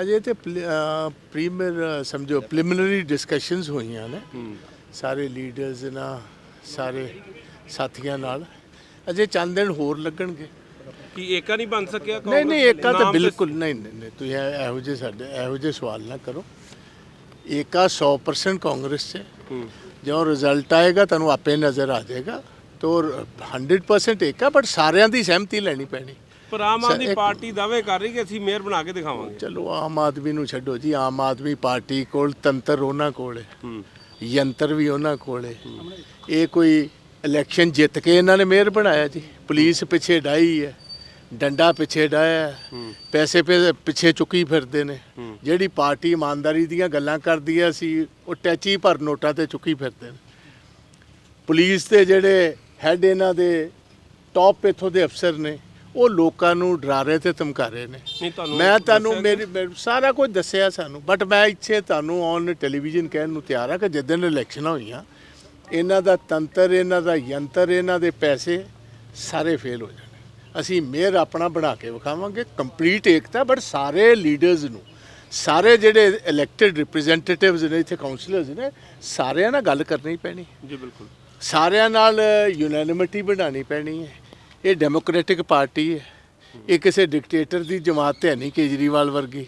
ਅਜੇ ਤੇ ਪ੍ਰੀਮੀਅਰ ਸਮਝੋ preliminary discussions ਹੋਈਆਂ ਨੇ। ਸਾਰੇ ਲੀਡਰਸ ਨਾਲ ਸਾਰੇ ਸਾਥੀਆਂ ਨਾਲ। ਅਜੇ ਚੰਦ ਦਿਨ ਹੋਰ ਲੱਗਣਗੇ। ਕੀ ਏਕਾ ਨਹੀਂ ਬਣ ਸਕਿਆ ਨਹੀਂ ਨਹੀਂ ਏਕਾ ਤਾਂ ਬਿਲਕੁਲ ਨਹੀਂ ਨਹੀਂ ਤੁਸੀਂ ਇਹ- ਜਿਹੇ ਸਾਡੇ ਇਹੋ ਜਿਹੇ ਸਵਾਲ ਨਾ ਕਰੋ। ਏਕਾ 100% ਕਾਂਗਰਸ 'ਚ। ਜਦੋਂ ਰਿਜ਼ਲਟ ਆਏਗਾ ਤੁਹਾਨੂੰ ਆਪੇ ਨਜ਼ਰ ਆ ਜਾਏਗਾ। ਤੋ 100% ਏਕਾ ਬਟ ਸਾਰਿਆਂ ਦੀ ਸਹਿਮਤੀ ਲੈਣੀ ਪੈਣੀ। ਪਰ ਆਮ ਆਦਮੀ ਪਾਰਟੀ ਦਾਅਵੇ ਕਰ ਰਹੀ ਕਿ ਅਸੀਂ ਮੇਅਰ ਬਣਾ ਕੇ ਦਿਖਾਵਾਂਗੇ। ਚਲੋ ਆਮ ਆਦਮੀ ਨੂੰ ਛੱਡੋ ਜੀ। ਆਮ ਆਦਮੀ ਪਾਰਟੀ ਕੋਲ ਤੰਤਰ ਉਹਨਾਂ ਕੋਲ ਹੈ। ਯੰਤਰ ਵੀ ਉਹਨਾਂ ਕੋਲ ਹੈ। ਇਹ ਕੋਈ ਇਲੈਕਸ਼ਨ ਜਿੱਤ ਕੇ ਇਹਨਾਂ ਨੇ ਮੇਅਰ ਬਣਾਇਆ ਜੀ। ਪੁਲਿਸ ਪਿੱਛੇ ਡਾਈ ਹੈ ਡੰਡਾ ਪਿੱਛੇ ਡਾਇਆ ਪੈਸੇ ਪਿੱਛੇ ਚੁੱਕੀ ਫਿਰਦੇ ਨੇ। ਜਿਹੜੀ ਪਾਰਟੀ ਇਮਾਨਦਾਰੀ ਦੀਆਂ ਗੱਲਾਂ ਕਰਦੀ ਹੈ ਸੀ ਉਹ ਟੈਚੀ ਭਰ ਨੋਟਾਂ ਤੇ ਚੁੱਕੀ ਫਿਰਦੇ ਨੇ। ਪੁਲਿਸ ਦੇ ਜਿਹੜੇ ਹੈੱਡ ਇਹਨਾਂ ਦੇ ਟੌਪ ਇਥੋਂ ਦੇ ਅਫਸਰ ਨੇ। ਉਹ ਲੋਕਾਂ ਨੂੰ ਡਰਾ ਰਹੇ ਤੇ ਧਮਕਾ ਰਹੇ ਨੇ। ਨਹੀਂ ਤੁਹਾਨੂੰ ਮੈਂ ਤੁਹਾਨੂੰ ਮੇਰੀ ਮੇਰੀ- ਸਾਰਾ ਕੁਝ ਦੱਸਿਆ ਸਾਨੂੰ ਬਟ ਮੈਂ ਇੱਥੇ ਤੁਹਾਨੂੰ ਔਨ ਟੈਲੀਵਿਜ਼ਨ ਕਹਿਣ ਨੂੰ ਤਿਆਰ ਆ ਕਿ ਜਿੱਦਣ ਇਲੈਕਸ਼ਨਾਂ ਹੋਈਆਂ ਇਹਨਾਂ ਦਾ ਤੰਤਰ ਇਹਨਾਂ ਦਾ ਯੰਤਰ ਇਹਨਾਂ ਦੇ ਪੈਸੇ ਸਾਰੇ ਫੇਲ ਹੋ ਜਾਣੇ। ਅਸੀਂ ਮੇਅਰ ਆਪਣਾ ਬਣਾ ਕੇ ਵਿਖਾਵਾਂਗੇ ਕੰਪਲੀਟ ਏਕਤਾ ਬਟ ਸਾਰੇ ਲੀਡਰਸ ਨੂੰ ਸਾਰੇ ਜਿਹੜੇ ਇਲੈਕਟਿਡ ਰਿਪਰੈਜ਼ੈਂਟੇਟਿਵਸ ਨੇ ਇੱਥੇ ਕਾਉਂਸਲਰਸ ਨੇ ਸਾਰਿਆਂ ਨਾਲ ਗੱਲ ਕਰਨੀ ਪੈਣੀ। ਜੀ ਬਿਲਕੁਲ। ਸਾਰਿਆਂ ਨਾਲ ਯੂਨੈਨਿਮਿਟੀ ਬਣਾਉਣੀ ਪੈਣੀ ਹੈ। ਇਹ ਡੈਮੋਕ੍ਰੈਟਿਕ ਪਾਰਟੀ ਹੈ। ਇਹ ਕਿਸੇ ਡਿਕਟੇਟਰ ਦੀ ਜਮਾਤ ਤੇ ਹੈ ਨਹੀਂ ਕੇਜਰੀਵਾਲ ਵਰਗੀ।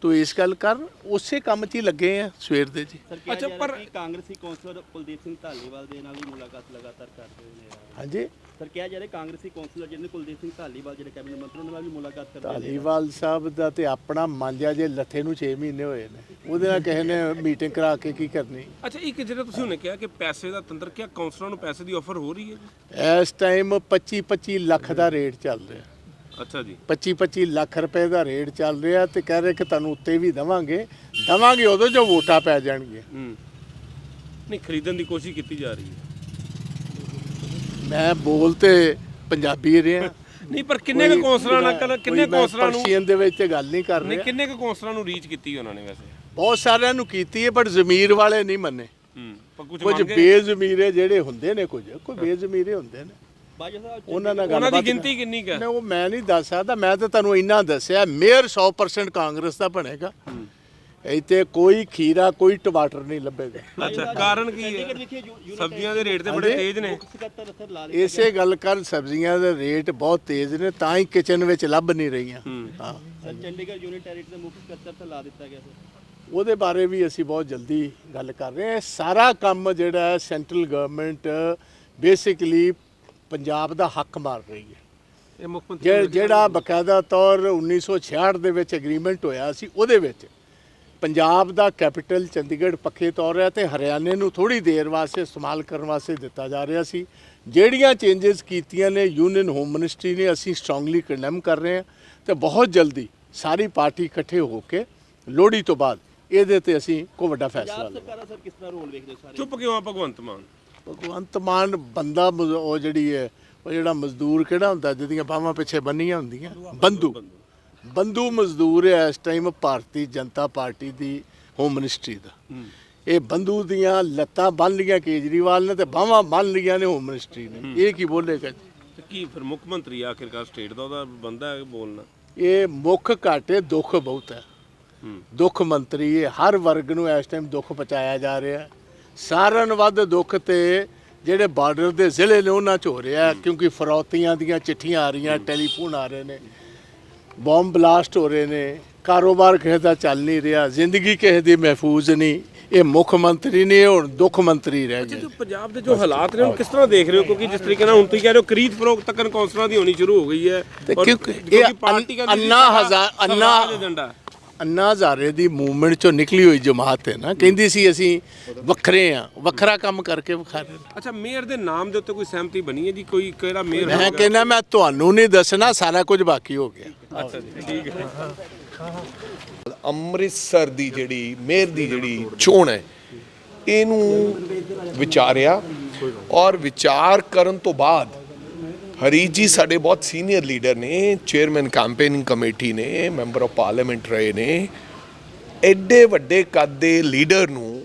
ਤੋ ਇਸ ਗੱਲ ਕਰਨ ਉਸੇ ਕੰਮ 'ਚ ਹੀ ਲੱਗੇ ਆ ਸਵੇਰ ਦੇ ਜੀ। ਅੱਛਾ, ਜਾ ਪਰ- ਕਾਂਗਰਸੀ ਕੌਂਸਲਰ ਕੁਲਦੀਪ ਸਿੰਘ ਢਾਲੀਵਾਲ ਦੇ ਨਾਲ ਵੀ ਮੁਲਾਕਾਤ ਲਗਾਤਾਰ ਕਰਦੇ ਨੇ। ਹਾਂਜੀ। ਸਰ ਕਿਹਾ ਜਾ ਰਿਹਾ ਕਾਂਗਰਸੀ ਕੌਂਸਲਰ ਜਿਹਨੇ ਕੁਲਦੀਪ ਸਿੰਘ ਢਾਲੀਵਾਲ ਜਿਹੜੇ ਕੈਬਨਿਟ ਮੰਤਰੀ ਉਹਨਾਂ ਨਾਲ ਵੀ ਮੁਲਾਕਾਤ ਕਰਦੇ ਨੇ। ਧਾਲੀਵਾਲ ਸਾਹਿਬ ਦਾ ਤੇ ਆਪਣਾ ਮਾਂਜਾ ਜੇ ਲੱਥੇ ਨੂੰ 6 ਮਹੀਨੇ ਹੋਏ ਨੇ। ਉਹਦੇ ਨਾਲ ਕਿਸੇ ਨੇ ਮੀਟਿੰਗ ਕਰਾ ਕੇ ਕੀ ਕਰਨੀ? ਅੱਛਾ ਇੱਕ ਜਿਹੜਾ ਤੁਸੀਂ ਹੁਣੇ ਕਿਹਾ ਕਿ ਪੈਸੇ ਦਾ ਤੰਤਰ ਕਿਆ ਕਾਉਂਸਲਰਾਂ ਨੂੰ ਪੈਸੇ ਦੀ ਆਫਰ ਹੋ ਰਹੀ ਹੈ ਜੀ? ਇਸ ਟਾਈਮ 25 25 ਲੱਖ ਦਾ ਰੇਟ ਚੱਲ ਰਿਹਾ। ਅੱਛਾ ਜੀ। 25 25 ਲੱਖ ਰੁਪਏ ਦਾ ਰੇਟ ਚੱਲ ਰਿਹਾ ਤੇ ਕਹਿ ਰਹੇ ਕਿ ਤੁਹਾਨੂੰ ਉੱਤੇ ਵੀ ਦਵਾਂਗੇ। ਦਵਾਂਗੇ ਉਦੋਂ ਜੋ ਵੋਟਾਂ ਪੈ ਜਾਣਗੀਆਂ। ਹੂੰ। ਨਹੀਂ ਖਰੀਦਣ ਦੀ ਕੋਸ਼ਿਸ਼ ਕੀਤੀ ਜਾ ਰਹੀ ਹੈ। ਮੈਂ ਬੋਲ ਤੇ ਪੰਜਾਬੀ ਰਿਹਾ। ਨਹੀਂ ਪਰ ਕਿੰਨੇ ਕੁ ਕੋਈ- ਕਾਉਂਸਲਰਾਂ ਨਾਲ ਕੋਈ ਕਿੰਨੇ ਮੈਂ ਕਾਉਂਸਲਰਾਂ ਨੂੰ ਪਰਸ਼ੀਅਨ ਦੇ ਵਿੱਚ ਤੇ ਗੱਲ ਨਹੀਂ ਕਰ ਨਹੀਂ ਰਿਹਾ। ਕਿੰਨੇ ਕੁ ਕਾਉਂਸਲਰਾਂ ਨੂੰ ਰੀਚ ਕੀਤੀ ਉਹਨਾਂ ਨੇ ਵੈਸੇ? ਬਹੁਤ ਸਾਰਿਆਂ ਨੂੰ ਕੀਤੀ ਹੈ ਬਟ ਜ਼ਮੀਰ ਵਾਲੇ ਨਹੀਂ ਮੰਨੇ। ਹੂੰ ਪਰ ਕੁਝ ਬੇਜ਼ਮੀਰੇ ਜਿਹੜੇ ਹੁੰਦੇ ਨੇ ਕੁਝ ਕੋਈ ਬੇਜ਼ਮੀਰੇ ਹੁੰਦੇ ਨੇ। ਬਾਜਾ ਸਾਹਿਬ ਉਹਨਾਂ ਨਾਲ ਉਹਨਾਂ ਦੀ ਗੱਲਬਾਤ ਗਿਣਤੀ ਕਿੰਨੀ ਕੁ ਹੈ? ਮੈਂ ਉਹ ਮੈਂ ਨਹੀਂ ਦੱਸ ਸਕਦਾ ਮੈਂ ਤਾਂ ਤੁਹਾਨੂੰ ਇੰਨਾ ਦੱਸਿਆ ਮੇਅਰ 100% ਕਾਂਗਰਸ ਦਾ ਬਣੇਗਾ। ਇੱਥੇ ਕੋਈ ਖੀਰਾ ਕੋਈ ਟਮਾਟਰ ਨਹੀਂ ਲੱਭੇਗਾ। ਅੱਛਾ ਕਾਰਨ ਕੀ ਹੈ? ਸਬਜ਼ੀਆਂ ਦੇ ਰੇਟ ਤੇ ਬੜੇ ਤੇਜ਼ ਨੇ। ਇਸੇ ਗੱਲ ਕਰ ਸਬਜ਼ੀਆਂ ਦੇ ਰੇਟ ਬਹੁਤ ਤੇਜ਼ ਨੇ ਤਾਂ ਹੀ ਕਿਚਨ ਵਿੱਚ ਲੱਭ ਨਹੀਂ ਰਹੀਆਂ। ਹਾਂ। ਸਰ ਚੰਡੀਗੜ੍ਹ ਯੂਨਿਟ ਟੈਰੀਟਰੀ ਦੇ ਮੁੱਖ ਸਕੱਤਰ ਤੇ ਲਾ ਦਿੱਤਾ ਗਿਆ ਸਰ ਉਹਦੇ ਬਾਰੇ ਵੀ ਅਸੀਂ ਬਹੁਤ ਜਲਦੀ ਗੱਲ ਕਰ ਰਹੇ ਹਾਂ। ਸਾਰਾ ਕੰਮ ਜਿਹੜਾ ਹੈ ਸੈਂਟਰਲ ਗਵਰਨਮੈਂਟ ਬੇਸਿਕਲੀ ਪੰਜਾਬ ਦਾ ਹੱਕ ਮਾਰ ਰਹੀ ਹੈ। ਇਹ ਮੁੱਖ ਮੰਤਰੀ ਜਿਹ- ਜਿਹੜਾ ਬਕਾਇਦਾ ਤੌਰ 1966 ਦੇ ਵਿੱਚ ਐਗਰੀਮੈਂਟ ਹੋਇਆ ਸੀ ਉਹਦੇ ਵਿੱਚ ਪੰਜਾਬ ਦਾ ਕੈਪੀਟਲ ਚੰਡੀਗੜ੍ਹ ਪੱਕੇ ਤੌਰ ਹੈ ਤੇ ਹਰਿਆਣੇ ਨੂੰ ਥੋੜੀ ਦੇਰ ਵਾਸਤੇ ਇਸਤੇਮਾਲ ਕਰਨ ਵਾਸਤੇ ਦਿੱਤਾ ਜਾ ਰਿਹਾ ਸੀ। ਜਿਹੜੀਆਂ ਚੇਂਜਸ ਕੀਤੀਆਂ ਨੇ ਯੂਨੀਅਨ ਹੋਮ ਮਿਨਿਸਟਰੀ ਨੇ ਅਸੀਂ ਸਟਰੋਂਗਲੀ ਕੰਡੈਮ ਕਰ ਰਹੇ ਹਾਂ ਤੇ ਬਹੁਤ ਜਲਦੀ ਸਾਰੀ ਪਾਰਟੀ ਇਕੱਠੇ ਹੋ ਕੇ ਲੋਹੜੀ ਤੋਂ ਬਾਅਦ ਇਹਦੇ ਤੇ ਅਸੀਂ ਕੋਈ ਵੱਡਾ ਫੈਸਲਾ ਲਵਾਂਗੇ ਸਰਕਾਰਾਂ ਸਰ ਕਿਸ ਤਰ੍ਹਾਂ ਰੋਲ ਵੇਖਦੇ ਸਾਰੇ? ਚੁੱਪ ਕਿਉਂ ਆ ਭਗਵੰਤ ਮਾਨ? ਭਗਵੰਤ ਮਾਨ ਬੰਦਾ ਮਜ਼- ਉਹ ਜਿਹੜੀ ਹੈ ਉਹ ਜਿਹੜਾ ਮਜ਼ਦੂਰ ਕਿਹੜਾ ਹੁੰਦਾ ਜਿਹਦੀਆਂ ਬਾਹਾਂ ਪਿੱਛੇ ਬੰਨੀਆਂ ਹੁੰਦੀਆਂ? ਬੰਦੂ ਬੰਦੂ ਮਜ਼ਦੂਰ ਹੈ ਇਸ ਟਾਈਮ ਭਾਰਤੀ ਜਨਤਾ ਪਾਰਟੀ ਦੀ ਹੋਮ ਮਿਨਿਸਟਰੀ ਦਾ। ਇਹ ਬੰਦੂ ਦੀਆਂ ਲੱਤਾਂ ਬੰਨ ਲੀਆਂ ਕੇਜਰੀਵਾਲ ਨੇ ਤੇ ਬਾਹਾਂ ਬੰਨ ਲੀਆਂ ਨੇ ਹੋਮ ਮਿਨਿਸਟਰੀ ਨੇ। ਇਹ ਕੀ ਬੋਲੇਗਾ ਜੀ? ਤੇ ਕੀ ਫਿਰ ਮੁੱਖ ਮੰਤਰੀ ਆਖਿਰਕਾਰ ਸਟੇਟ ਦਾ ਉਹਦਾ ਬੰਦਾ ਹੈ ਬੋਲਣਾ? ਇਹ ਮੁੱਖ ਘਾਟੇ ਦੁੱਖ ਬਹੁਤ ਹੂੰ। ਦੁੱਖ ਮੰਤਰੀ ਹਰ ਵਰਗ ਨੂੰ ਇਸ ਟਾਈਮ ਦੁੱਖ ਪਹੁੰਚਾਇਆ ਜਾ ਰਿਹਾ ਸਾਰਿਆਂ ਨੂੰ ਵੱਧ ਦੁੱਖ ਤੇ ਜਿਹੜੇ ਬਾਰਡਰ ਦੇ ਜ਼ਿਲ੍ਹੇ ਨੇ ਉਹਨਾਂ 'ਚ ਹੋ ਰਿਹਾ ਕਿਉਂਕਿ ਫਰੌਤੀਆਂ ਦੀਆਂ ਚਿੱਠੀਆਂ ਆ ਰਹੀਆਂ ਟੈਲੀਫੋਨ ਆ ਰਹੇ ਨੇ। ਬੰਬ ਬਲਾਸਟ ਹੋ ਰਹੇ ਨੇ। ਕਾਰੋਬਾਰ ਕਿਸੇ ਦਾ ਚੱਲ ਨਹੀਂ ਰਿਹਾ ਜ਼ਿੰਦਗੀ ਕਿਸੇ ਦੀ ਮਹਿਫੂਜ਼ ਨਹੀਂ। ਇਹ ਮੁੱਖ ਮੰਤਰੀ ਨੇ ਹੁਣ ਦੁੱਖ ਮੰਤਰੀ ਰਹਿ ਗਏ। ਜੋ ਪੰਜਾਬ ਦੇ ਜੋ ਹਾਲਾਤ ਨੇ ਉਹ ਕਿਸ ਤਰ੍ਹਾਂ ਦੇਖ ਰਹੇ ਹੋ? ਕਿਉਂਕਿ ਜਿਸ ਤਰੀਕੇ ਨਾਲ ਹੁਣ ਤੁਸੀਂ ਕਹਿ ਰਹੇ ਹੋ ਖਰੀਦ ਫਰੋਖਤ ਤੱਕ ਕੌਂਸਲਰਾਂ ਦੀ ਹੋਣੀ ਸ਼ੁਰੂ ਹੋ ਗਈ ਹੈ। ਕਿਉਂਕਿ ਇਹ ਪਾਰਟੀ ਅੰਨਾ ਹਜ਼ਾਰ- ਅੰਨਾ-। ਅੰਨਾ ਹਜ਼ਾਰੇ ਦੀ ਮੂਵਮੈਂਟ ਚੋਂ ਨਿਕਲੀ ਹੋਈ ਜਮਾਤ ਹੈ ਨਾ ਕਹਿੰਦੀ ਸੀ ਅਸੀਂ ਵੱਖਰੇ ਆ ਵੱਖਰਾ ਕੰਮ ਕਰਕੇ ਵਿਖਾ ਰਹੇ ਹਾਂ। ਅੱਛਾ ਮੇਅਰ ਦੇ ਨਾਮ ਦੇ ਉੱਤੇ ਕੋਈ ਸਹਿਮਤੀ ਬਣੀ ਹੈ ਜੀ ਕੋਈ ਕਿਹੜਾ ਮੇਅਰ ਮੈਂ? ਕਹਿੰਦਾ ਮੈਂ ਤੁਹਾਨੂੰ ਨਹੀਂ ਦੱਸਣਾ ਸਾਰਾ ਕੁਝ ਬਾਕੀ ਹੋ ਗਿਆ ਅੱਛਾ ਜੀ ਠੀਕ ਹੈ ਅੰਮ੍ਰਿਤਸਰ ਦੀ ਜਿਹੜੀ ਮੇਅਰ ਦੀ ਜਿਹੜੀ ਚੋਣ ਹੈ ਇਹਨੂੰ ਵਿਚਾਰਿਆ ਔਰ ਵਿਚਾਰ ਕਰਨ ਤੋਂ ਬਾਅਦ ਹਰੀਸ਼ ਜੀ, ਸਾਡੇ ਬਹੁਤ ਸੀਨੀਅਰ ਲੀਡਰ ਨੇ ਚੇਅਰਮੈਨ ਕੈਂਪੇਨਿੰਗ ਕਮੇਟੀ ਨੇ ਮੈਂਬਰ ਆਫ ਪਾਰਲੀਮੈਂਟ ਰਹੇ ਨੇ। ਐਡੇ ਵੱਡੇ ਕੱਦ ਦੇ ਲੀਡਰ ਨੂੰ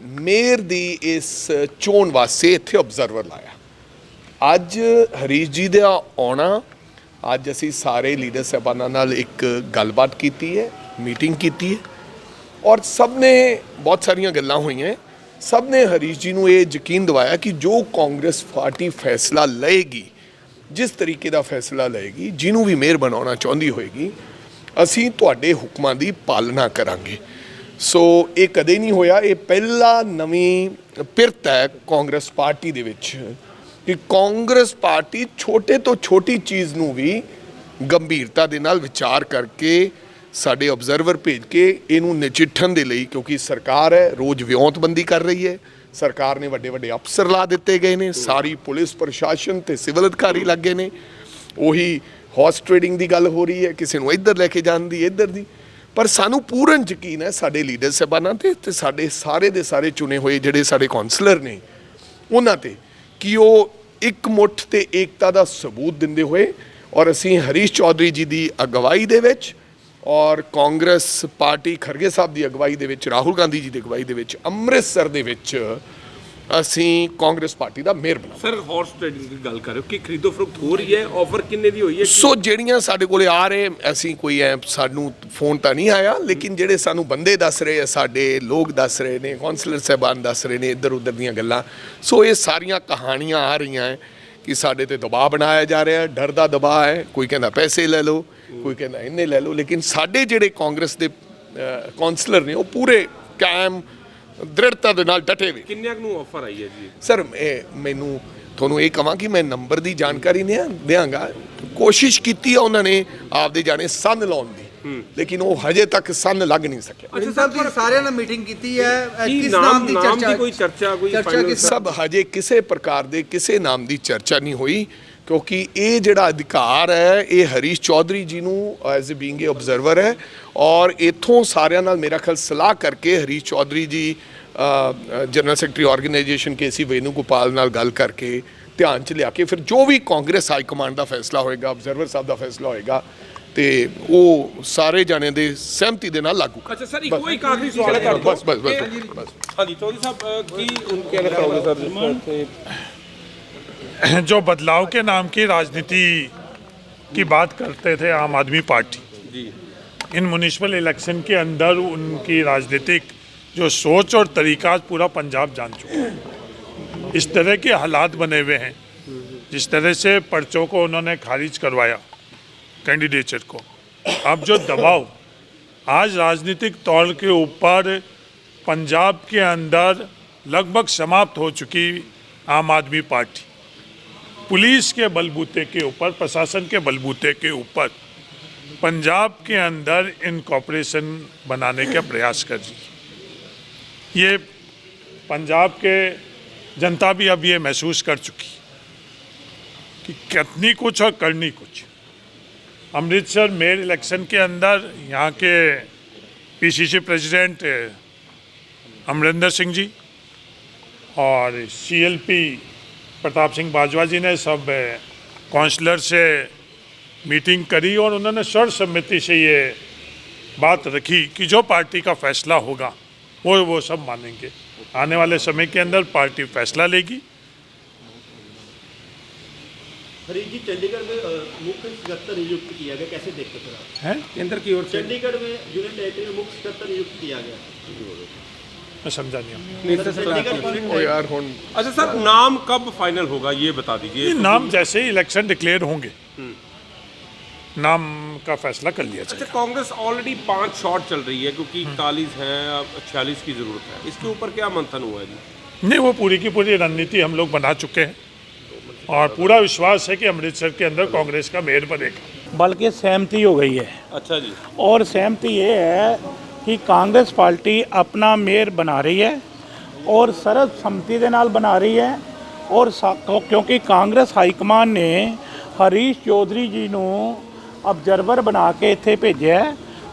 ਮੇਅਰ ਦੀ ਇਸ ਚੋਣ ਵਾਸਤੇ ਇੱਥੇ ਆਬਜ਼ਰਵਰ ਲਾਇਆ। ਅੱਜ ਹਰੀਸ਼ ਜੀ ਦਾ ਆਉਣਾ, ਅੱਜ ਅਸੀਂ ਸਾਰੇ ਲੀਡਰ ਸਾਹਿਬਾਨਾਂ ਨਾਲ ਇੱਕ ਗੱਲਬਾਤ ਕੀਤੀ ਹੈ ਮੀਟਿੰਗ ਕੀਤੀ ਹੈ। ਔਰ ਸਭ ਨੇ ਬਹੁਤ ਸਾਰੀਆਂ ਗੱਲਾਂ ਹੋਈਆਂ। ਸਭ ਨੇ ਹਰੀਸ਼ ਜੀ ਨੂੰ ਇਹ ਯਕੀਨ ਦਿਵਾਇਆ ਕਿ ਜੋ ਕਾਂਗਰਸ ਪਾਰਟੀ ਫੈਸਲਾ ਲਏਗੀ ਜਿਸ ਤਰੀਕੇ ਦਾ ਫੈਸਲਾ ਲਏਗੀ, ਜਿਹਨੂੰ ਵੀ ਮੇਅਰ ਬਣਾਉਣਾ ਚਾਹੁੰਦੀ ਹੋਏਗੀ, ਅਸੀਂ ਤੁਹਾਡੇ ਹੁਕਮਾਂ ਦੀ ਪਾਲਣਾ ਕਰਾਂਗੇ। ਸੋ ਇਹ ਕਦੇ ਨਹੀਂ ਹੋਇਆ, ਇਹ ਪਹਿਲਾ ਨਵੀਂ ਪਿਰਤ ਹੈ ਕਾਂਗਰਸ ਪਾਰਟੀ ਦੇ ਵਿੱਚ, ਕਿ ਕਾਂਗਰਸ ਪਾਰਟੀ ਛੋਟੇ ਤੋਂ ਛੋਟੀ ਚੀਜ਼ ਨੂੰ ਵੀ ਗੰਭੀਰਤਾ ਦੇ ਨਾਲ ਵਿਚਾਰ ਕਰਕੇ ਸਾਡੇ ਆਬਜ਼ਰਵਰ ਭੇਜ ਕੇ ਇਹਨੂੰ ਨਜਿੱਠਣ ਦੇ ਲਈ, ਕਿਉਂਕਿ ਸਰਕਾਰ ਹੈ, ਰੋਜ਼ ਵਿਉਂਤਬੰਦੀ ਕਰ ਰਹੀ ਹੈ। ਸਰਕਾਰ ਨੇ ਵੱਡੇ ਵੱਡੇ ਅਫਸਰ ਲਾ ਦਿੱਤੇ ਗਏ ਨੇ, ਸਾਰੀ ਪੁਲਿਸ ਪ੍ਰਸ਼ਾਸਨ ਤੇ ਸਿਵਲ ਅਧਿਕਾਰੀ ਲੱਗੇ ਨੇ। ਉਹੀ ਹਾਰਸ ਟ੍ਰੇਡਿੰਗ ਦੀ ਗੱਲ ਹੋ ਰਹੀ ਹੈ, ਕਿਸੇ ਨੂੰ ਇੱਧਰ ਲੈ ਕੇ ਜਾਣ ਦੀ, ਇੱਧਰ ਦੀ। ਪਰ ਸਾਨੂੰ ਪੂਰਨ ਯਕੀਨ ਹੈ, ਸਾਡੇ ਲੀਡਰ ਸਾਹਿਬਾਨਾਂ ਤੇ ਤੇ ਸਾਡੇ ਸਾਰੇ ਦੇ ਸਾਰੇ ਚੁਣੇ ਹੋਏ ਜਿਹੜੇ ਸਾਡੇ ਕਾਉਂਸਲਰ ਨੇ, ਉਹਨਾਂ ਤੇ ਕਿ ਉਹ ਇੱਕ ਮੁੱਠ ਤੇ ਏਕਤਾ ਦਾ ਸਬੂਤ ਦਿੰਦੇ ਹੋਏ ਔਰ ਅਸੀਂ ਹਰੀਸ਼ ਚੌਧਰੀ ਜੀ ਦੀ ਅਗਵਾਈ ਦੇ ਵਿੱਚ ਔਰ ਕਾਂਗਰਸ ਪਾਰਟੀ ਖਰਗੇ ਸਾਹਿਬ ਦੀ ਅਗਵਾਈ ਦੇ ਵਿੱਚ ਰਾਹੁਲ ਗਾਂਧੀ ਜੀ ਦੀ ਅਗਵਾਈ ਦੇ ਵਿੱਚ ਅੰਮ੍ਰਿਤਸਰ ਦੇ ਵਿੱਚ ਅਸੀਂ ਕਾਂਗਰਸ ਪਾਰਟੀ ਦਾ ਮੇਅਰ ਬਣਾ ਸਰ ਹਾਰਸ ਟ੍ਰੇਡਿੰਗ ਦੀ ਗੱਲ ਕਰ ਰਹੇ ਹੋ ਕਿ ਖਰੀਦੋ ਫਰੋਖਤ ਹੋ ਰਹੀ ਹੈ? ਆਫਰ ਕਿੰਨੇ ਦੀ ਹੋਈ ਹੈ? ਸੋ ਜਿਹੜੀਆਂ ਸਾਡੇ ਕੋਲੇ ਆ ਰਹੇ ਅਸੀਂ ਕੋਈ ਐ ਸਾਨੂੰ ਫੋਨ ਤਾਂ ਨਹੀਂ ਆਇਆ ਲੇਕਿਨ ਜਿਹੜੇ ਸਾਨੂੰ ਬੰਦੇ ਦੱਸ ਰਹੇ ਆ ਸਾਡੇ ਲੋਕ ਦੱਸ ਰਹੇ ਨੇ ਕਾਉਂਸਲਰ ਸਾਹਿਬਾਨ ਦੱਸ ਰਹੇ ਨੇ ਇੱਧਰ ਉੱਧਰ ਦੀਆਂ ਗੱਲਾਂ। ਸੋ ਇਹ ਸਾਰੀਆਂ ਕਹਾਣੀਆਂ ਆ ਰਹੀਆਂ ਹੈ ਕਿ ਸਾਡੇ ਤੇ ਦਬਾਅ ਬਣਾਇਆ ਜਾ ਰਿਹਾ ਡਰ ਦਾ ਦਬਾਅ ਹੈ ਕੋਈ ਕਹਿੰਦਾ ਪੈਸੇ ਲੈ ਲਓ। ਕੋਈ ਕਹਿੰਦਾ ਇੰਨੇ ਲੈ ਲਓ ਲੇਕਿਨ ਸਾਡੇ ਜਿਹੜੇ ਕਾਂਗਰਸ ਦੇ ਕਾਉਂਸਲਰ ਨੇ ਉਹ ਪੂਰੇ ਕਾਇਮ ਦ੍ਰਿੜਤਾ ਦੇ ਨਾਲ ਡਟੇ ਹੋਏ ਕਿੰਨਿਆਂ ਨੂੰ ਆਫਰ ਆਈ ਹੈ ਜੀ? ਸਰ ਇਹ ਮੈਨੂੰ ਤੁਹਾਨੂੰ ਇਹ ਕਹਾਂ ਕਿ ਮੈਂ ਨੰਬਰ ਦੀ ਜਾਣਕਾਰੀ ਨਹੀਂ ਦਿਆਂਗਾ। ਕੋਸ਼ਿਸ਼ ਕੀਤੀ ਆ ਉਹਨਾਂ ਨੇ ਆਪਦੇ ਜਾਣੇ ਸੰਨ ਲਾਉਣ ਦੀ। ਲੇਕਿਨ ਉਹ ਹਜੇ ਤੱਕ ਸੰਨ ਲੱਗ ਨਹੀਂ ਸਕਿਆ। ਅੱਛਾ ਸਾਹਿਬ ਜੀ ਸਾਰਿਆਂ ਨਾਲ ਮੀਟਿੰਗ ਕੀਤੀ ਹੈ। ਕਿਸ ਨਾਮ ਦੀ ਚਰਚਾ ਕੋਈ ਚਰਚਾ ਕੋਈ ਸਭ ਹਜੇ ਕਿਸੇ ਪ੍ਰਕਾਰ ਦੇ ਕਿਸੇ ਨਾਮ ਦੀ ਚਰਚਾ ਨਹੀਂ ਹੋਈ। ਕਿਉਂਕਿ ਇਹ ਜਿਹੜਾ ਅਧਿਕਾਰ ਹੈ ਇਹ ਹਰੀਸ਼ ਚੌਧਰੀ ਜੀ ਨੂੰ ਐਜ਼ ਅ ਬੀਇੰਗ ਆਬਜ਼ਰਵਰ ਹੈ ਔਰ ਇਥੋਂ ਸਾਰਿਆਂ ਨਾਲ ਮੇਰਾ ਖਿਆਲ ਸਲਾਹ ਕਰਕੇ Harish Chaudhary ji general secretary organisation K C Venu Gopal ਨਾਲ ਗੱਲ ਕਰਕੇ ਧਿਆਨ ਚ ਲਿਆ ਕੇ ਫਿਰ ਜੋ ਵੀ ਕਾਂਗਰਸ ਹਾਈ ਕਮਾਂਡ ਦਾ ਫੈਸਲਾ ਹੋਏਗਾ ਆਬਜ਼ਰਵਰ ਸਾਹਿਬ ਦਾ ਫੈਸਲਾ ਹੋਏਗਾ ਤੇ ਉਹ ਸਾਰੇ ਜਾਣੇ ਦੇ ਸਹਿਮਤੀ ਦੇ ਨਾਲ ਲਾਗੂ ਅੱਛਾ ਸਰ ਇੱਕੋ ਹੀ ਕਾਗਜ਼ੀ ਸਵਾਲ ਕਰ ਬਸ ਬਸ ਬਸ ਹਾਂਜੀ ਚੌਧਰੀ ਸਾਹਿਬ ਕੀ ਉਹਨਾਂ ਕਹਿਣਾ ਚਾਹੋਗੇ ਸਰ ਤੇ जो बदलाव के नाम की राजनीति की बात करते थे आम आदमी पार्टी। इन म्यूनिसिपल इलेक्शन के अंदर उनकी राजनीतिक जो सोच और तरीका पूरा पंजाब जान चुका है। इस तरह के हालात बने हुए हैं जिस तरह से पर्चों को उन्होंने खारिज करवाया कैंडिडेचर को। अब जो दबाव आज राजनीतिक तौर के ऊपर पंजाब के अंदर लगभग समाप्त हो चुकी आम आदमी पार्टी। पुलिस के बलबूते के ऊपर, प्रशासन के बलबूते के ऊपर पंजाब के अंदर इनकॉपरेशन बनाने का प्रयास कर रही ये पंजाब के जनता भी अब ये महसूस कर चुकी कि कितनी कुछ और करनी कुछ। अमृतसर मेयर इलेक्शन के अंदर यहाँ के पीसीसी प्रेसिडेंट अमरिंदर सिंह जी और सीएलपी प्रताप सिंह बाजवा जी ने सब काउंसलर से मीटिंग करी और उन्होंने सर्वसम्मति से ये बात रखी कि जो पार्टी का फैसला होगा वो वो सब मानेंगे। आने वाले समय के अंदर पार्टी फैसला लेगी। जी चंडीगढ़ में मुख्य सशक्तर नियुक्त किया गया कैसे देखते हैं केंद्र की ओर चंडीगढ़ में यूनियन टेरिटरी में मुख्य सशक्तर नियुक्त किया गया। मैं समझा नहीं हूँ। चंडीगढ़ ਉਹ ਯਾਰ ਹੁਣ अच्छा सर नाम कब फाइनल होगा ये बता दीजिए ये नाम जैसे ही इलेक्शन डिक्लेयर होंगे नाम का फैसला कर लिया अच्छा जाएगा कांग्रेस ऑलरेडी पांच शॉट चल रही है क्योंकि इकतालीस है अब छियालीस की जरूरत है इसके ऊपर क्या मंथन हुआ है जी नहीं वो पूरी की पूरी रणनीति हम लोग बना चुके हैं और पूरा विश्वास है कि अमृतसर के अंदर कांग्रेस का मेयर बनेगा बल्कि सहमति हो गई है अच्छा जी और सहमति ये है ਕਿ ਕਾਂਗਰਸ ਪਾਰਟੀ ਆਪਣਾ ਮੇਅਰ ਬਣਾ ਰਹੀ ਹੈ ਔਰ ਸਰਬ ਸੰਮਤੀ ਦੇ ਨਾਲ ਬਣਾ ਰਹੀ ਹੈ ਔਰ ਕਿਉਂਕਿ ਕਾਂਗਰਸ ਹਾਈ ਕਮਾਨ ਨੇ ਹਰੀਸ਼ ਚੌਧਰੀ ਜੀ ਨੂੰ ਅਬਜ਼ਰਵਰ ਬਣਾ ਕੇ ਇੱਥੇ ਭੇਜਿਆ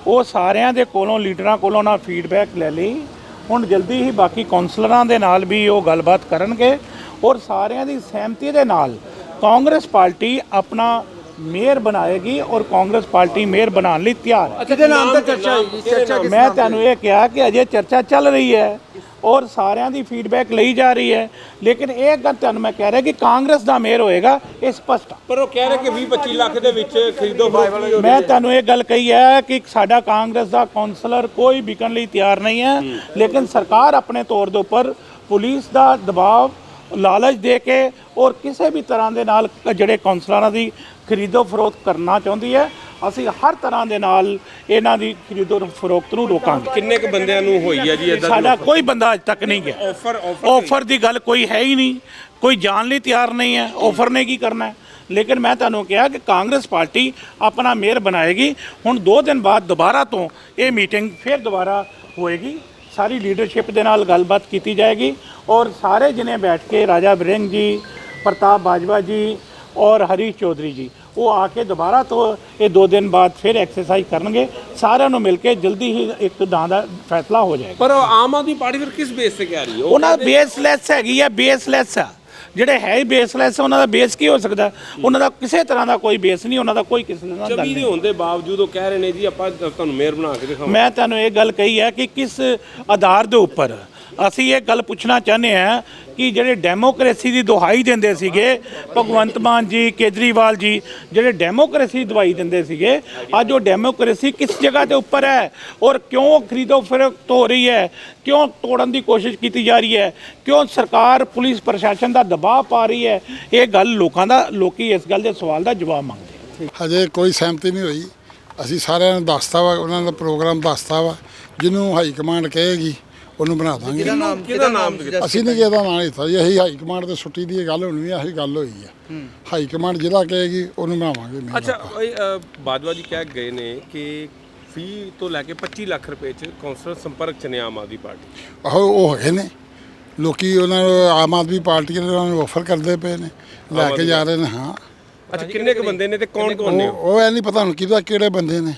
ਉਹ ਸਾਰਿਆਂ ਦੇ ਕੋਲੋਂ, ਲੀਡਰਾਂ ਕੋਲੋਂ ਨਾ ਫੀਡਬੈਕ ਲੈ ਲਈ। ਹੁਣ ਜਲਦੀ ਹੀ ਬਾਕੀ ਕਾਉਂਸਲਰਾਂ ਦੇ ਨਾਲ ਵੀ ਉਹ ਗੱਲਬਾਤ ਕਰਨਗੇ ਔਰ ਸਾਰਿਆਂ ਦੀ ਸਹਿਮਤੀ ਦੇ ਨਾਲ ਕਾਂਗਰਸ ਪਾਰਟੀ ਆਪਣਾ ਮੇਅਰ ਬਣਾਏਗੀ ਔਰ ਕਾਂਗਰਸ ਪਾਰਟੀ ਮੇਅਰ ਬਣਾਉਣ ਲਈ ਤਿਆਰ। ਹੈ ਕਿਹਦੇ ਨਾਮ ਤੇ ਚਰਚਾ ਹੋਈ? ਚਰਚਾ ਕਿਸ ਮੈਂ ਤੁਹਾਨੂੰ ਇਹ ਕਿਹਾ ਕਿ ਅਜੇ ਚਰਚਾ ਚੱਲ ਰਹੀ ਹੈ ਔਰ ਸਾਰਿਆਂ ਦੀ ਫੀਡਬੈਕ ਲਈ ਜਾ ਰਹੀ ਹੈ। ਲੇਕਿਨ ਇਹ ਗੱਲ ਤੁਹਾਨੂੰ ਮੈਂ ਕਹਿ ਰਿਹਾ ਕਿ ਕਾਂਗਰਸ ਦਾ ਮੇਅਰ ਹੋਏਗਾ ਇਹ ਸਪਸ਼ਟ ਆ। ਪਰ ਉਹ ਕਹਿ ਰਹੇ ਕਿ 20 25 ਲੱਖ ਦੇ ਵਿੱਚ ਖਰੀਦੋ ਰਹੀ ਮੈਂ ਤੁਹਾਨੂੰ ਇਹ ਗੱਲ ਕਹੀ ਹੈ ਕਿ ਸਾਡਾ ਕਾਂਗਰਸ ਦਾ ਕਾਉਂਸਲਰ ਕੋਈ ਵਿਕਣ ਲਈ ਤਿਆਰ ਨਹੀਂ ਹੈ। ਲੇਕਿਨ ਸਰਕਾਰ ਆਪਣੇ ਤੌਰ ਦੇ ਉੱਪਰ ਪੁਲਿਸ ਦਾ ਦਬਾਅ ਲਾਲਚ ਦੇ ਕੇ ਔਰ ਕਿਸੇ ਵੀ ਤਰ੍ਹਾਂ ਦੇ ਨਾਲ ਜਿਹੜੇ ਕਾਉਂਸਲਰਾਂ ਦੀ ਖਰੀਦੋ ਫਰੋਖਤ ਕਰਨਾ ਚਾਹੁੰਦੀ ਹੈ। ਅਸੀਂ ਹਰ ਤਰ੍ਹਾਂ ਦੇ ਨਾਲ ਇਹਨਾਂ ਦੀ ਖਰੀਦੋ ਫਰੋਖਤ ਨੂੰ ਰੋਕਾਂਗੇ। ਕਿੰਨੇ ਕੁ ਬੰਦਿਆਂ ਨੂੰ ਹੋਈ ਹੈ ਜੀ ਇਦਾਂ ਸਾਡਾ ਕੋਈ ਬੰਦਾ ਅਜ ਤੱਕ ਨਹੀਂ ਗਿਆ। ਆਫਰ ਆਫਰ ਦੀ ਗੱਲ ਕੋਈ ਹੈ ਹੀ ਨਹੀਂ। ਕੋਈ ਜਾਣ ਲਈ ਤਿਆਰ ਨਹੀਂ ਹੈ। ਆਫਰ ਨੇ ਕੀ ਕਰਨਾ ਹੈ? ਲੇਕਿਨ ਮੈਂ ਤੁਹਾਨੂੰ ਕਿਹਾ ਕਿ ਕਾਂਗਰਸ ਪਾਰਟੀ ਆਪਣਾ ਮੇਅਰ ਬਣਾਏਗੀ। ਹੁਣ 2 ਦਿਨ ਬਾਅਦ ਦੁਬਾਰਾ ਤੋਂ ਇਹ ਮੀਟਿੰਗ ਫਿਰ ਦੁਬਾਰਾ ਹੋਏਗੀ। ਸਾਰੀ ਲੀਡਰਸ਼ਿਪ ਦੇ ਨਾਲ ਗੱਲਬਾਤ ਕੀਤੀ ਜਾਏਗੀ। ਔਰ ਸਾਰੇ ਜਿਨੇ ਬੈਠ ਕੇ ਰਾਜਾ ਬਿਰੰਗ ਜੀ ਪ੍ਰਤਾਪ ਬਾਜਵਾ ਜੀ ਔਰ ਹਰੀਸ਼ ਚੌਧਰੀ ਜੀ ਉਹ ਆ ਕੇ ਦੁਬਾਰਾ ਤੋਂ ਇਹ 2 ਦਿਨ ਬਾਅਦ ਫਿਰ ਐਕਸਰਸਾਈਜ਼ ਕਰਨਗੇ ਸਾਰਿਆਂ ਨੂੰ ਮਿਲ ਕੇ ਜਲਦੀ ਹੀ ਇੱਕ ਦਾਂ ਦਾ ਫੈਸਲਾ ਹੋ ਜਾਏਗਾ। ਪਰ ਆਮ ਆਦਮੀ ਪਾਰਟੀ ਫਿਰ ਕਿਸ ਬੇਸ ਤੇ ਕਹਿ ਰਹੀ ਹੈ? ਉਹ ਉਹਨਾਂ ਦਾ ਬੇਸਲੈਸ ਹੈਗੀ ਆ ਬੇਸਲੈਸ ਆ। ਜਿਹੜੇ ਹੈ ਹੀ ਬੇਸਲੈਸ ਉਹਨਾਂ ਦਾ ਬੇਸ ਕੀ ਹੋ ਸਕਦਾ? ਉਹਨਾਂ ਦਾ ਕਿਸੇ ਤਰ੍ਹਾਂ ਦਾ ਕੋਈ ਬੇਸ ਨਹੀਂ ਉਹਨਾਂ ਦਾ ਕੋਈ ਕਿਸੇ ਨਾਲ ਚਵੀ ਦੇ ਨਹੀਂ। ਹੋਣ ਦੇ ਬਾਵਜੂਦ ਉਹ ਕਹਿ ਰਹੇ ਨੇ ਜੀ ਆਪਾਂ ਤੁਹਾਨੂੰ ਮੇਅਰ ਬਣਾ ਕੇ ਦਿਖਾਵਾਂਗੇ। ਮੈਂ ਤੁਹਾਨੂੰ ਇਹ ਗੱਲ ਕਹੀ ਹੈ ਕਿ ਕਿਸ ਆਧਾਰ ਦੇ ਉੱਪਰ ਅਸੀਂ ਇਹ ਗੱਲ ਪੁੱਛਣਾ ਚਾਹੁੰਦੇ ਹਾਂ ਕਿ ਜਿਹੜੇ ਡੈਮੋਕ੍ਰੇਸੀ ਦੀ ਦੁਹਾਈ ਦਿੰਦੇ ਸੀਗੇ, ਭਗਵੰਤ ਮਾਨ ਜੀ, ਕੇਜਰੀਵਾਲ ਜੀ, ਜਿਹੜੇ ਡੈਮੋਕ੍ਰੇਸੀ ਦੀ ਦਵਾਈ ਦਿੰਦੇ ਸੀਗੇ, ਅੱਜ ਉਹ ਡੈਮੋਕ੍ਰੇਸੀ ਕਿਸ ਜਗ੍ਹਾ ਦੇ ਉੱਪਰ ਹੈ ਔਰ ਕਿਉਂ ਖਰੀਦੋ ਫਰੋਖਤ ਹੋ ਰਹੀ ਹੈ? ਕਿਉਂ ਤੋੜਨ ਦੀ ਕੋਸ਼ਿਸ਼ ਕੀਤੀ ਜਾ ਰਹੀ ਹੈ? ਕਿਉਂ ਸਰਕਾਰ, ਪੁਲਿਸ, ਪ੍ਰਸ਼ਾਸਨ ਦਾ ਦਬਾਅ ਪਾ ਰਹੀ ਹੈ? ਇਹ ਗੱਲ ਲੋਕਾਂ ਦਾ, ਲੋਕੀ ਇਸ ਗੱਲ ਦੇ ਸਵਾਲ ਦਾ ਜਵਾਬ ਮੰਗਦੇ ਹਜੇ ਕੋਈ ਸਹਿਮਤੀ ਨਹੀਂ ਹੋਈ। ਅਸੀਂ ਸਾਰਿਆਂ ਨੂੰ ਦੱਸਤਾ ਵਾ, ਉਹਨਾਂ ਦਾ ਪ੍ਰੋਗਰਾਮ ਦੱਸਤਾ ਵਾ, ਜਿਹਨੂੰ ਹਾਈ ਕਮਾਂਡ ਕਹੇਗੀ। ਉਹਨੂੰ ਬਣਾ ਦਾਂਗੇ। ਕਿਹਦਾ ਨਾਮ ਕਿਹਦਾ ਨਾਮ ਅਸੀਂ ਨਹੀਂ ਕਿਹਦਾ ਨਾਂ ਦਿੱਤਾ ਜੀ ਅਸੀਂ ਹਾਈ ਕਮਾਂਡ ਤੇ ਛੁੱਟੀ ਦੀ ਇਹ ਗੱਲ ਹੋਣੀ ਆਹੀ ਗੱਲ ਹੋਈ ਆ। ਹਾਈ ਕਮਾਂਡ ਜਿਹੜਾ ਕਹੇਗੀ ਉਹਨੂੰ ਬਣਾਵਾਂਗੇ ਮੇਅਰ ਅੱਛਾ। ਇਹ, ਅ, ਬਾਜਵਾ ਜੀ ਕਹਿ ਗਏ ਨੇ ਕਿ ਫੀ ਤੋਂ ਲੈ ਕੇ 25 ਲੱਖ ਰੁਪਏ ਚ ਕੌਂਸਲਰ ਸੰਪਰਕ ਚ ਨੇ ਆਮ ਆਦਮੀ ਪਾਰਟੀ। ਆਹੋ ਉਹ ਹੈਗੇ ਨੇ। ਲੋਕੀ ਉਹਨਾਂ ਨੂੰ ਆਮ ਆਦਮੀ ਪਾਰਟੀ ਨੇ ਉਹਨਾਂ ਨੂੰ ਆਫਰ ਕਰਦੇ ਪਏ ਨੇ। ਲੈ ਕੇ ਜਾ ਰਹੇ ਨੇ ਹਾਂ। ਅੱਛਾ ਕਿੰਨੇ ਕੁ ਬੰਦੇ ਨੇ ਤੇ ਕੌਣ ਕੌਣ ਨੇ ਉਹ ਉਹ ਐ ਨਹੀਂ ਪਤਾ ਹੁਣ ਕਿਹਦਾ ਕਿਹੜੇ ਬੰਦੇ ਨੇ।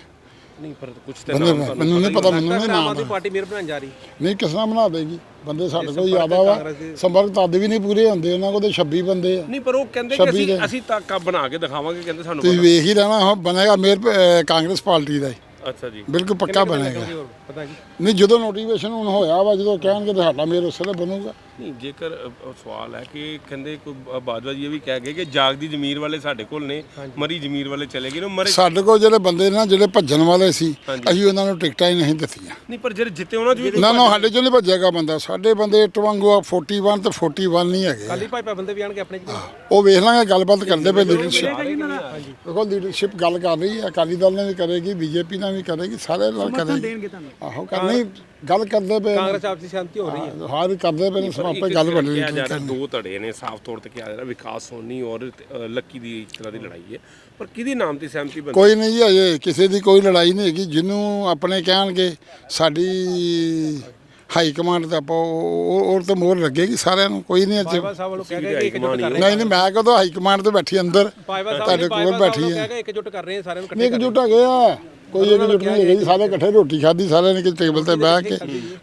ਨਹੀਂ ਪਰ ਕੁਝ ਤੇ ਬੰਦੇ ਨਾਮ ਤੁਹਾਨੂੰ ਮੈਨੂੰ ਨਹੀਂ ਪਤਾ ਮੈਨੂੰ ਨਹੀਂ ਨਾਮ ਆਦਮੀ ਪਾਰਟੀ ਮੇਅਰ ਬਣਾਉਣ ਜਾ ਰਹੀ। ਨਹੀਂ ਕਿਸ ਤਰ੍ਹਾਂ ਬਣਾ ਦੇਗੀ? ਬੰਦੇ ਸਾਡੇ ਕੋਲ ਜ਼ਿਆਦਾ ਵਾ। ਸੰਪਰਕ ਤਦ ਵੀ ਨਹੀਂ ਪੂਰੇ ਹੁੰਦੇ ਉਹਨਾਂ ਕੋਲ ਤੇ 26 ਬੰਦੇ ਆ। ਨਹੀਂ ਪਰ ਉਹ ਕਹਿੰਦੇ ਕਿ ਅਸੀਂ ਦੇ। ਅਸੀਂ ਤਾਂ ਕੱਪ ਬਣਾ ਕੇ ਦਿਖਾਵਾਂਗੇ ਕਹਿੰਦੇ ਸਾਨੂੰ ਤੁਸੀਂ ਵੇਖ ਹੀ ਲੈਣਾ ਹੁਣ ਬਣੇਗਾ ਮੇਰ ਅਹ ਕਾਂਗਰਸ ਪਾਰਟੀ ਦਾ ਹੀ। ਅੱਛਾ ਜੀ। ਬਿਲਕੁਲ ਪੱਕਾ ਬਣੇਗਾ। ਪਤਾ ਨਹੀਂ ਜਦੋਂ ਨੋਟੀਫਿਕੇਸ਼ਨ ਹੁਣ ਹੋਇਆ ਵਾ ਜਦੋਂ ਕਹਿਣਗੇ ਤੇ ਸਾਡਾ ਮੇਰ ਉਸੇ ਦਾ ਬਣੂਗਾ। ਨਹੀਂ ਜੇਕਰ ਅ, ਅ, ਸਵਾਲ ਹੈ ਕਿ ਕਹਿੰਦੇ ਕੋਈ ਬ- ਬਾਜਵਾ ਜੀ ਇਹ ਵੀ ਕਹਿ ਗਏ ਕਿ ਜਾਗਦੀ ਜ਼ਮੀਰ ਵਾਲੇ ਸਾਡੇ ਕੋਲ ਨੇ ਮਰੀ ਜ਼ਮੀਰ ਵਾਲੇ ਚਲੇ ਗਏ ਨੇ ਉਹ ਮਰੇ ਸਾਡੇ ਕੋਲ ਜਿਹੜੇ ਬੰਦੇ ਨਾ ਜਿਹੜੇ ਭੱਜਣ ਵਾਲੇ ਸੀ ਅਸੀਂ ਉਹਨਾਂ ਨੂੰ ਟਿਕਟਾਂ ਹੀ ਨਹੀਂ ਦਿੱਤੀਆਂ। ਨਹੀਂ ਪਰ ਜਿਹੜੇ ਜਿੱਤੇ ਉਹਨਾਂ ਚ ਵੀ ਨਾ ਨਾ ਸਾਡੇ ਚੋਂ ਨਹੀਂ ਭੱਜੇਗਾ ਬੰਦਾ। ਸਾਡੇ ਬੰਦੇ ਇੱਟ ਵਾਂਗੂ ਆ 41 ਤੇ 41 ਨਹੀਂ ਹੈਗੇ। ਖਾਲੀ ਭਾਜਪਾ ਬੰਦੇ ਵੀ ਆਣਗੇ ਆਪਣੇ ਉਹ ਵੇਖ ਲਾਂਗੇ ਗੱਲਬਾਤ ਕਰਦੇ ਪਏ ਲੀਡਰਸ਼ਿਪ ਦੇਖੋ ਲੀਡਰਸ਼ਿਪ ਗੱਲ ਕਰ ਰਹੀ ਹੈ ਅਕਾਲੀ ਦਲ ਨੇ ਵੀ ਕਰੇਗੀ ਬੀਜੇਪੀ ਨਾਲ ਵੀ ਕਰੇਗੀ ਸਾਰੇ ਨਾਲ ਕਰੇਗੀ। ਆਹੋ ਕਰਨੀ ਗੱਲ ਕਰਦੇ ਪਏ। ਕਾਂਗਰਸ ਆਪਸੀ ਸ਼ਾਂਤੀ ਹੋ ਰਹੀ ਹੈ। ਹਾਂ ਵੀ ਕਰਦੇ ਪਏ ਨੇ ਸਭ ਆਪੇ ਗੱਲ ਬਣੀ ਰਿਹਾ ਦੋ ਧੜੇ ਨੇ ਸਾਫ਼ ਤੌਰ ਤੇ ਕਿਹਾ ਜਾ ਰਿਹਾ ਵਿਕਾਸ ਸੋਨੀ ਔਰ ਲੱਕੀ ਦੀ ਇੱਕ ਤਰ੍ਹਾਂ ਦੀ ਲੜਾਈ ਹੈ। ਪਰ ਕਿਹਦੀ ਨਾਮ ਤੇ ਸਹਿਮਤੀ ਬਣੀ ਕੋਈ ਨਹੀਂ ਜੀ ਅਜੇ ਕਿਸੇ ਦੀ ਕੋਈ ਲੜਾਈ ਨਹੀਂ ਹੈਗੀ। ਜਿਹਨੂੰ ਆਪਣੇ ਕਹਿਣਗੇ ਸਾਡੀ ਹਾਈ ਕਮਾਂਡ ਤੇ ਆਪਾਂ ਉਹ ਤੇ ਮੋਹਰ ਲੱਗੇਗੀ ਸਾਰਿਆਂ ਨੂੰ ਕੋਈ ਨਹੀਂ ਅੱਜ। ਨਹੀਂ ਨਹੀਂ ਮੈਂ ਕਦੋਂ ਹਾਈ ਕਮਾਂਡ ਤੇ ਬੈਠੀ ਅੰਦਰ ਤੁਹਾਡੇ ਕੋਲ ਬੈਠੀ ਹੈ। ਕਹਿ ਗਏ ਇੱਕਜੁੱਟ ਕਰ ਰਹੇ ਹਾਂ ਸਾਰਿਆਂ ਨੂੰ ਇਕੱਠੇ ਇੱਕਜੁੱਟ ਹੈਗੇ ਆ। ਕੋਈ ਇੱਕਜੁੱਟ ਨਹੀਂ ਹੈਗੇ ਜੀ ਸਾਰੇ ਇਕੱਠੇ ਰੋਟੀ ਖਾਧੀ ਸਾਰਿਆਂ ਨੇ ਕਿ ਟੇਬਲ ਤੇ ਬਹਿ ਕੇ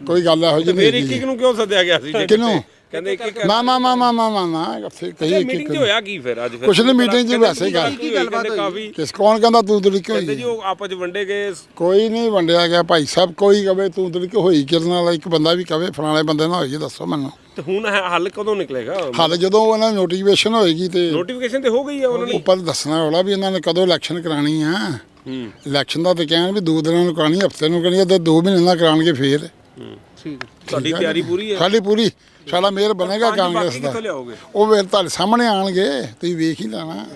ਕੋਈ ਗੱਲ ਇਹੋ ਜਿਹੀ ਫਿਰ ਨਹੀਂ ਇੱਕ ਹੈਗੀ ਇੱਕ ਨੂੰ ਕਿਉਂ ਸੱਦਿਆ ਗਿਆ ਸੀ? ਜੇ ਕਿਹਨੂੰ? ਕਹਿੰਦੇ ਇੱਕ ਇੱਕ ਨਾ ਨਾ ਨਾ ਨਾ ਨਾ ਫਿਰ ਕਹੀ ਇੱਕ ਮੀਟਿੰਗ 'ਚ ਇੱਕ ਹੋਇਆ ਕੀ ਫਿਰ ਅੱਜ ਫਿਰ? ਕੁਛ ਨਹੀਂ meeting 'ਚ ਵੈਸੇ ਗੱਲ। ਕੀ ਗੱਲਬਾਤ ਹੋਈ? ਕਾਫੀ ਕਿਸ ਕੌਣ ਕਹਿੰਦਾ ਤੂੰ ਤੜੀ ਕਹਿੰਦੇ ਹੋਈ? ਜੀ ਉਹ ਆਪਸ 'ਚ ਵੰਡੇ ਗਏ। ਕੋਈ ਨਹੀਂ ਵੰਡਿਆ ਗਿਆ ਭਾਈ ਸਾਹਿਬ ਕੋਈ ਕਵੇ ਤੂੰ ਤੜੀ ਹੋਈ ਕਿਰਨ ਵਾਲਾ ਇੱਕ ਬੰਦਾ ਵੀ ਕਵੇ ਫਲਾਣੇ ਬੰਦੇ ਨਾਲ ਹੋਈ ਦੱਸੋ ਮੈਨੂੰ। ਤੇ ਹੁਣ ਹੱਲ ਕਦੋਂ ਨਿਕਲੇਗਾ? ਹਾਲੇ ਜਦੋਂ ਉਹਨਾਂ ਨੋਟੀਫਿਕੇਸ਼ਨ ਹੋਏਗੀ ਤੇ ਨੋਟੀਫਿਕੇਸ਼ਨ ਤੇ ਹੋ ਗਈ ਹੈ ਉਹਨਾਂ ਨੇ ਉੱਪਰ ਦੱਸਣਾ ਹੋਣਾ ਵੀ ਇਹਨਾਂ ਨੇ ਕਦੋਂ ਇਲੈਕਸ਼ਨ ਕਰਾਣੀ ਆ। ਇਲੈਕਸ਼ਨ ਦਾ ਤੇ ਕਹਿਣ ਵੀ ਦੋ ਦਿਨਾਂ ਨੂੰ ਕਰਾਣੀ ਹਫ਼ਤੇ ਨੂੰ ਕਰਾਣੀ ਤੇ ਦੋ ਮਹੀਨੇ ਨਾਲ ਕਰਾਣਗੇ ਫੇਰ। ਠੀਕ ਤੁਹਾਡੀ ਤਿਆਰੀ ਪੂਰੀ ਹੈ? ਸਾਡੀ ਪੂਰੀ। ਸਾਡਾ ਮੇਅਰ ਬਣੇਗਾ ਕਾਂਗਰਸ ਦਾ। ਉਹ ਵੇਰ ਤੁਹਾਡੇ ਸਾਹਮਣੇ ਆਣਗੇ ਤੁਸੀਂ ਵੇਖ ਹੀ ਲੈਣਾ।